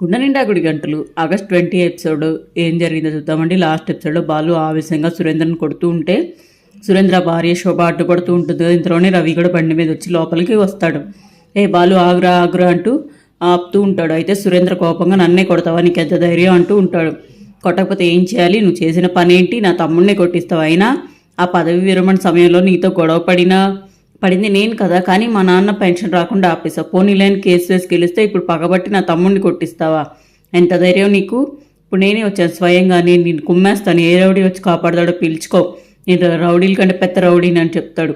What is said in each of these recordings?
గుండె నిండా గుడి గంటలు. ఆగస్ట్ ట్వంటీ ఎపిసోడ్ ఏం జరిగిందో చూద్దామండి. లాస్ట్ ఎపిసోడ్లో బాలు ఆవేశంగా సురేంద్రను కొడుతూ ఉంటే సురేంద్ర భార్య శోభ అడ్డుపడుతూ ఉంటుంది. ఇంతలోనే రవి కూడా బండి మీద వచ్చి లోపలికి వస్తాడు. ఏ బాలు ఆగురా ఆగురా అంటూ ఆపుతూ ఉంటాడు. అయితే సురేంద్ర కోపంగా నన్నే కొడతావా? నీకు ఎంత ధైర్యం అంటూ ఉంటాడు. కొట్టకపోతే ఏం చేయాలి? నువ్వు చేసిన పని ఏంటి నా తమ్ముడిని కొట్టిస్తావు? అయినా ఆ పదవి విరమణ సమయంలో నీతో గొడవ పడినా పడింది. నేను కదా కానీ మా నాన్న పెన్షన్ రాకుండా ఆపేసా పోనీ లేని కేసు వేసి గెలిస్తే ఇప్పుడు పగబట్టి నా తమ్ముడిని కొట్టిస్తావా? ఎంత ధైర్యం నీకు? ఇప్పుడు నేనే వచ్చాను స్వయంగా నేను నేను కుమ్మేస్తాను. ఏ రౌడీ వచ్చి కాపాడతాడో పిలుచుకో. నేను రౌడీల కంటే పెద్ద రౌడీని అని చెప్తాడు.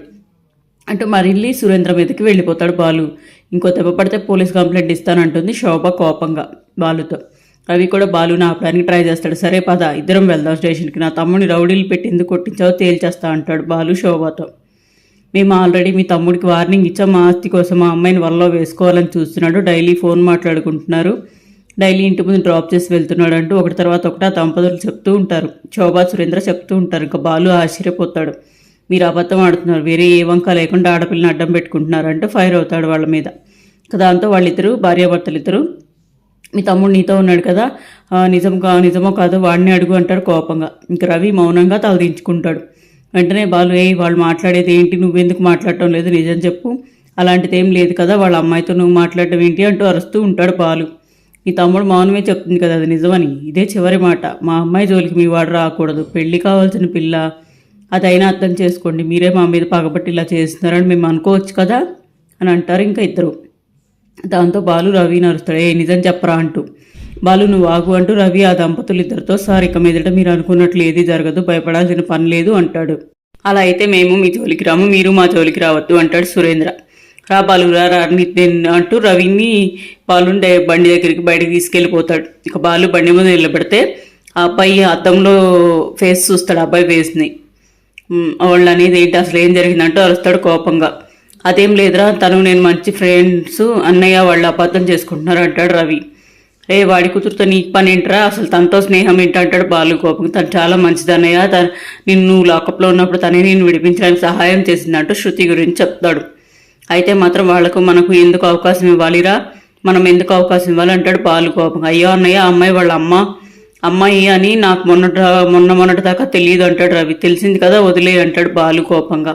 అంటూ మరిల్లి సురేంద్ర మీదకి వెళ్ళిపోతాడు బాలు. ఇంకో దెబ్బ పడితే పోలీస్ కంప్లైంట్ ఇస్తానంటుంది శోభ కోపంగా బాలుతో. రవి కూడా బాలుని ఆపడానికి ట్రై చేస్తాడు. సరే పద ఇద్దరం వెళ్దాం స్టేషన్కి. నా తమ్ముని రౌడీలు పెట్టి ఎందుకు కొట్టించావో తేల్చేస్తా అంటాడు బాలు శోభతో. మేము ఆల్రెడీ మీ తమ్ముడికి వార్నింగ్ ఇచ్చాం. మా ఆస్తి కోసం మా అమ్మాయిని వల్ల వేసుకోవాలని చూస్తున్నాడు. డైలీ ఫోన్ మాట్లాడుకుంటున్నారు. డైలీ ఇంటి ముందు డ్రాప్ చేసి వెళ్తున్నాడు అంటూ ఒకటి తర్వాత ఒకటి ఆ దంపతులు చెప్తూ ఉంటారు. శోభా సురేంద్ర చెప్తూ ఉంటారు. ఇంకా బాలు ఆశ్చర్యపోతాడు. మీరు అబద్ధం ఆడుతున్నారు. వేరే ఏ వంక లేకుండా ఆడపిల్లని అడ్డం పెట్టుకుంటున్నారు అంటూ ఫైర్ అవుతాడు వాళ్ళ మీద. దాంతో వాళ్ళిద్దరు భార్యాభర్తలు ఇద్దరు మీ తమ్ముడు నీతో ఉన్నాడు కదా నిజం కా నిజమో కాదో వాడిని అడుగు అంటాడు కోపంగా. ఇంక రవి మౌనంగా తలదించుకుంటాడు. వెంటనే బాలు ఏ వాళ్ళు మాట్లాడేది ఏంటి? నువ్వెందుకు మాట్లాడటం లేదు? నిజం చెప్పు. అలాంటిది ఏం లేదు కదా వాళ్ళ అమ్మాయితో నువ్వు మాట్లాడటం ఏంటి? అంటూ అరుస్తూ ఉంటాడు బాలు. నీ తమ్ముడు మౌనమే చెప్తుంది కదా అది నిజమని. ఇదే చివరి మాట. మా అమ్మాయి జోలికి మీ వాడు రాకూడదు. పెళ్ళి కావాల్సిన పిల్ల. అదైనా అర్థం చేసుకోండి. మీరే మా మీద పగబట్టి ఇలా చేస్తున్నారని మేము అనుకోవచ్చు కదా? అని అంటారు ఇంకా ఇద్దరు. దాంతో బాలు రవిని అరుస్తాడు ఏ నిజం చెప్పరా అంటూ. బాలు నువ్వు ఆగు అంటూ రవి ఆ దంపతులు ఇద్దరితో సార్ ఇక మీదట మీరు అనుకున్నట్లు ఏది జరగదు భయపడాల్సిన పని లేదు అంటాడు. అలా అయితే మేము మీ జోలికి రాము మీరు మా జోలికి రావద్దు అంటాడు సురేంద్ర. రా బాలు రా నేను అంటూ రవిని బాలుని బండి దగ్గరికి బయటకు తీసుకెళ్ళిపోతాడు. ఇక బాలు బండి మీద నిలబెడితే ఆ అబ్బాయి అద్దంలో ఫేస్ చూస్తాడు ఆ అబ్బాయి ఫేస్ని. వాళ్ళు అనేది ఏంటి అసలు ఏం జరిగిందంటూ అరుస్తాడు కోపంగా. అదేం లేదురా తను నేను మంచి ఫ్రెండ్స్ అన్నయ్య వాళ్ళు అబద్ధం చేసుకుంటున్నారు అంటాడు రవి. ఏ వాడి కూతురుతో నీకు పని ఏంట్రా అసలు తనతో స్నేహం ఏంటి అంటాడు బాలు కోపం తను చాలా మంచిది అన్నయ్య తను నిన్ను లాకప్లో ఉన్నప్పుడు తనే నేను విడిపించడానికి సహాయం చేసిందంటూ శృతి గురించి చెప్తాడు. అయితే మాత్రం వాళ్ళకు మనకు ఎందుకు అవకాశం ఇవ్వాలిరా? మనం ఎందుకు అవకాశం ఇవ్వాలి అంటాడు బాలు కోపంగా అయ్యో అన్నయ్య అమ్మాయి వాళ్ళ అమ్మ. అమ్మాయి అని నాకు మొన్నట మొన్న మొన్నటి దాకా తెలియదు అంటాడు రవి. తెలిసింది కదా వదిలే అంటాడు బాలు కోపంగా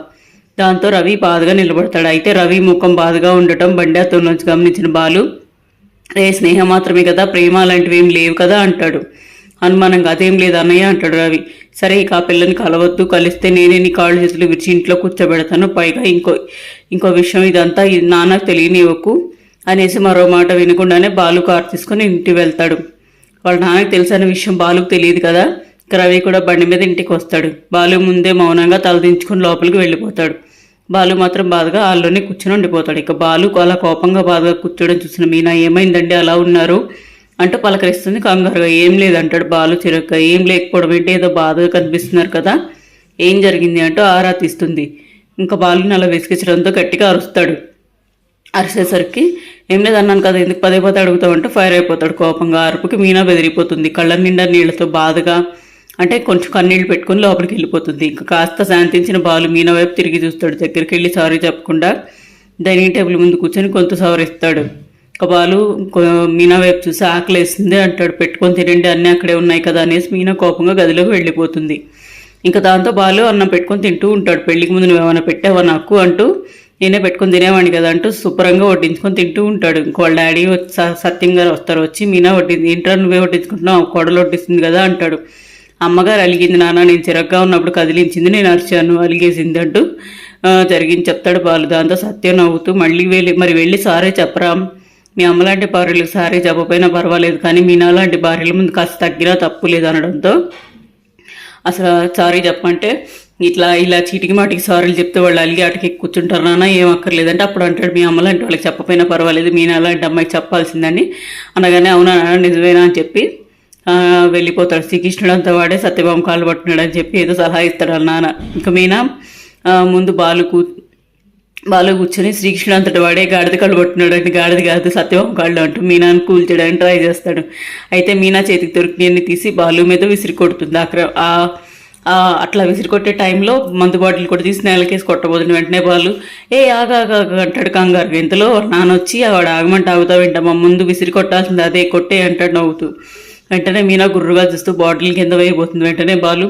దాంతో రవి బాధగా నిలబడతాడు. అయితే రవి ముఖం బాధగా ఉండటం బండి అతను నుంచి గమనించిన బాలు ఏ స్నేహం మాత్రమే కదా ప్రేమ అలాంటివి ఏం లేవు కదా అంటాడు. అనుమానంగా అదేం లేదు అన్నయ్య అంటాడు రవి. సరే ఇక ఆ పిల్లని కలవద్దు కలిస్తే నేనే నీ కాళ్ళు చేతులు విరిచి ఇంట్లో కూర్చోబెడతాను పైగా ఇంకో ఇంకో విషయం ఇదంతా నాన్నకు తెలియనివ్వకు అనేసి మరో మాట వినకుండానే బాలు కారు తీసుకొని ఇంటికి వెళ్తాడు. వాళ్ళ నాన్నకు తెలిసిన విషయం బాలుకు తెలియదు కదా ఇక రవి కూడా బండి మీద ఇంటికి వస్తాడు. బాలు ముందే మౌనంగా తలదించుకొని లోపలికి వెళ్ళిపోతాడు. బాలు మాత్రం బాధగా వాళ్ళలోనే కూర్చొని ఉండిపోతాడు. ఇక బాలు అలా కోపంగా బాధగా కూర్చోవడం చూసిన మీనా ఏమైందండి? అలా ఉన్నారు? అంటూ పలకరిస్తుంది కంగారుగా ఏం లేదంటాడు బాలు చిరక్క ఏం లేకపోవడం ఏంటి? ఏదో బాధగా కనిపిస్తున్నారు కదా. ఏం జరిగింది? అంటూ ఆరా తీస్తుంది. ఇంకా బాలుని అలా విసిగించడంతో గట్టిగా అరుస్తాడు. అరిసేసరికి ఏం లేదు అన్నాను కదా ఎందుకు పదే పదే అడుగుతావంటే ఫైర్ అయిపోతాడు కోపంగా. అరుపుకి మీనా బెదిరిపోతుంది. కళ్ళ నిండా నీళ్ళతో బాధగా అంటే కొంచెం కన్నీళ్ళు పెట్టుకొని లోపలికి వెళ్ళిపోతుంది. ఇంకా కాస్త శాంతించిన బాలు మీనా వైపు తిరిగి చూస్తాడు. దగ్గరికి వెళ్ళి సారీ చెప్పకుండా డైనింగ్ టేబుల్ ముందు కూర్చొని కొంత సవరిస్తాడు. ఇంకా బాలు మీనా వైపు చూసి ఆకలేస్తుంది. అంటాడు పెట్టుకొని తినండి అన్నీ అక్కడే ఉన్నాయి కదా అనేసి మీనా కోపంగా గదిలోకి వెళ్ళిపోతుంది. ఇంకా దాంతో బాలు అన్నం పెట్టుకొని తింటూ ఉంటాడు. పెళ్ళికి ముందు నువ్వు ఏమైనా పెట్టావా నాకు? అంటూ నేనే పెట్టుకొని తినేవాడిని కదా అంటూ శుభ్రంగా వడ్డించుకొని తింటూ ఉంటాడు. ఇంకో వాళ్ళ డాడీ స- సత్యం గారు వస్తారు. వచ్చి మీనా వడ్డింది ఏంట్రా నువ్వే వడ్డించుకుంటున్నావు? కొడలు వడ్డిస్తుంది కదా అంటాడు. అమ్మగారు అలిగింది నాన్న నేను చిరగ్గా ఉన్నప్పుడు కదిలించింది నేను అరిచాను అలిగేసింది అంటూ జరిగింది చెప్తాడు బాలు. దాంతో సత్యం నవ్వుతూ మళ్ళీ వెళ్ళి మరి వెళ్ళి సారే చెప్పరా. మీ అమ్మలాంటి భార్యలకు సారే చెప్పపోయినా పర్వాలేదు కానీ మీనా నాలాంటి భార్యల ముందు కాస్త తగ్గినా తప్పు లేదు అనడంతో అసలు సారీ చెప్పంటే ఇట్లా ఇలా చీటికి మాటికి సారీలు చెప్తే వాళ్ళు అలిగి అటుకి కూర్చుంటారు నాన్న ఏం అక్కర్లేదంటే అప్పుడు అంటాడు మీ అమ్మలాంటి వాళ్ళకి చెప్పపోయినా పర్వాలేదు మీ అలాంటి అమ్మాయికి చెప్పాల్సిందని. అనగానే అవునా నిజమేనా? అని చెప్పి వెళ్ళిపోతాడు. శ్రీకృష్ణుడు అంతా వాడే సత్యభామ కాళ్ళు పట్టున్నాడు అని చెప్పి ఏదో సలహా ఇస్తాడు వాళ్ళ నాన్న. ఇంకా మీనా ముందు బాలు కూ బాలు కూర్చొని శ్రీకృష్ణుడు అంతటి వాడే గాడిద కళ్ళు పట్టున్నాడు అంటే గాడిద కాదు సత్యభామ కాళ్ళు అంటూ మీనాను కూల్చడానికి ట్రై చేస్తాడు. అయితే మీనా చేతికి దొరికినన్ని తీసి బాలు మీద విసిరి కొడుతుంది అక్కడ ఆ అట్లా విసిరి కొట్టే టైంలో మందు బాటిల్ కూడా తీసి నేలకేసి కొట్టబోతుంది. వెంటనే వాళ్ళు ఏ ఆగ అంటాడు కంగారు. ఇంతలో నాన్న వచ్చి ఆవిడ ఆగమంటే ఆగుతావు ఏంటమ్మా ముందు విసిరి కొట్టాల్సింది అదే కొట్టే అంటాడు నవ్వుతూ. వెంటనే మీనా గుర్రుగా చూస్తూ బాటిల్ కింద వేయబోతుంది. వెంటనే బాలు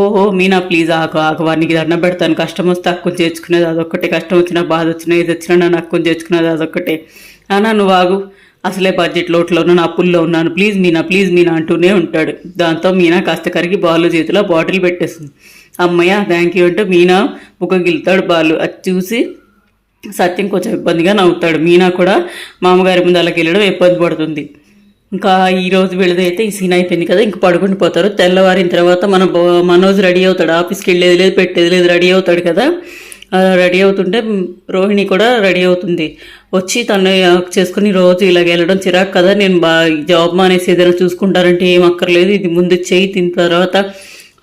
ఓహో మీనా ప్లీజ్ ఆకు ఆకు వారికి దండం పెడతాను. కష్టం వస్తే అక్కుని చేర్చుకునేది అదొక్కటే. కష్టం వచ్చినా బాధ వచ్చినా ఇది వచ్చినా నన్ను అక్కుని చేర్చుకునేది అదొక్కటే. అన్నా నువ్వు ఆగు. అసలే బడ్జెట్ లోట్లో ఉన్నాను అప్పుల్లో ఉన్నాను. ప్లీజ్ మీనా ప్లీజ్ మీనా అంటూనే ఉంటాడు. దాంతో మీనా కాస్త కరిగి బాలు చేతిలో బాటిల్ పెట్టేస్తుంది అమ్మయ్య థ్యాంక్ యూ అంటే మీనా బుక్క గిలుతాడు బాలు. అది చూసి సత్యం కొంచెం ఇబ్బందిగా నవ్వుతాడు. మీనా కూడా మామగారి ముందు అలాగెళ్ళడం ఇబ్బంది పడుతుంది. ఇంకా ఈరోజు రోజు ఈ సీన్ అయిపోయింది కదా ఇంక పడుకుని పోతారు. తెల్లవారిన తర్వాత మన మనోజ్ రెడీ అవుతాడు. ఆఫీస్కి వెళ్ళేది లేదు పెట్టేది లేదు రెడీ అవుతాడు కదా. రెడీ అవుతుంటే రోహిణి కూడా రెడీ అవుతుంది. వచ్చి తను చేసుకుని రోజు ఇలాగ వెళ్ళడం చిరాకు కదా. నేను బా జాబ్ మానేసి ఏదైనా చూసుకుంటారంటే ఏం అక్కర్లేదు. ఇది ముందు చేయి తిన్న తర్వాత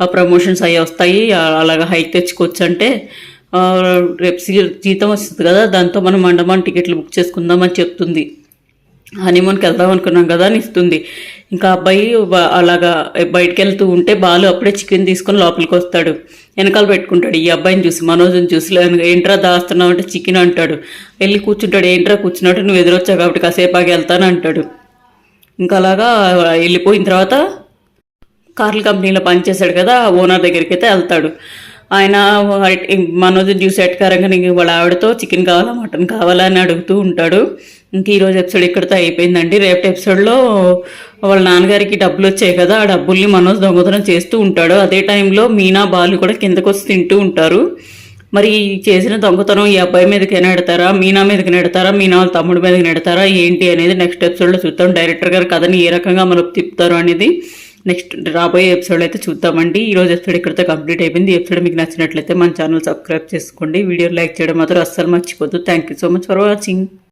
ఆ ప్రమోషన్స్ అవి వస్తాయి. అలాగ హైక్ తెచ్చుకోవచ్చు రేపు జీతం వస్తుంది కదా. దాంతో మనం మండమాన్ టికెట్లు బుక్ చేసుకుందామని చెప్తుంది. హనీమూన్కి వెళ్దాం అనుకున్నాం కదా అని ఇస్తుంది. ఇంకా అబ్బాయి అలాగా బయటకు వెళ్తూ ఉంటే బాలు అప్పుడే చికెన్ తీసుకొని లోపలికి వస్తాడు. వెనకాల పెట్టుకుంటాడు. ఈ అబ్బాయిని చూసి మనోజ్ని చూసి ఏంట్రా దాస్తున్నావు అంటే చికెన్ అంటాడు. వెళ్ళి కూర్చుంటాడు. ఏంట్రా కూర్చున్నట్టు నువ్వు ఎదురొచ్చావు కాబట్టి కాసేపు ఆగి వెళ్తాను అంటాడు. ఇంకా అలాగా వెళ్ళిపోయిన తర్వాత కార్ల కంపెనీలో పనిచేశాడు కదా ఆ ఓనర్ దగ్గరికి అయితే వెళ్తాడు. ఆయన మనోజ్ జ్యూస్ ఎట్కారంగా నీకు వాళ్ళ ఆవిడతో చికెన్ కావాలా మటన్ కావాలా అని అడుగుతూ ఉంటాడు. ఇంక ఈరోజు ఎపిసోడ్ ఇక్కడితో అయిపోయిందండి. రేపటి ఎపిసోడ్లో వాళ్ళ నాన్నగారికి డబ్బులు వచ్చాయి కదా ఆ డబ్బుల్ని మనోజ్ దొంగతనం చేస్తూ ఉంటాడు. అదే టైంలో మీనా బాలు కూడా కిందకు వచ్చి తింటూ ఉంటారు. మరి చేసిన దొంగతనం ఈ అబ్బాయి మీదకి నెడతారా మీనా మీదకి నెడతారా మీనా వాళ్ళ తమ్ముడి మీదకి నెడతారా ఏంటి అనేది నెక్స్ట్ ఎపిసోడ్లో చూద్దాం. డైరెక్టర్ గారు కథని ఏ రకంగా మనకు తిప్పుతారు అనేది నెక్స్ట్ రాబోయే ఎపిసోడ్ అయితే చూద్దామండి. ఈ రోజు ఎపిసోడ్ ఇక్కడితో కంప్లీట్ అయిపోయింది. ఈ ఎపిసోడ్ మీకు నచ్చినట్లయితే మన ఛానల్ సబ్స్క్రైబ్ చేసుకోండి. వీడియో లైక్ చేయడం మాత్రం అస్సలు మర్చిపోద్దు. Thank you so much for watching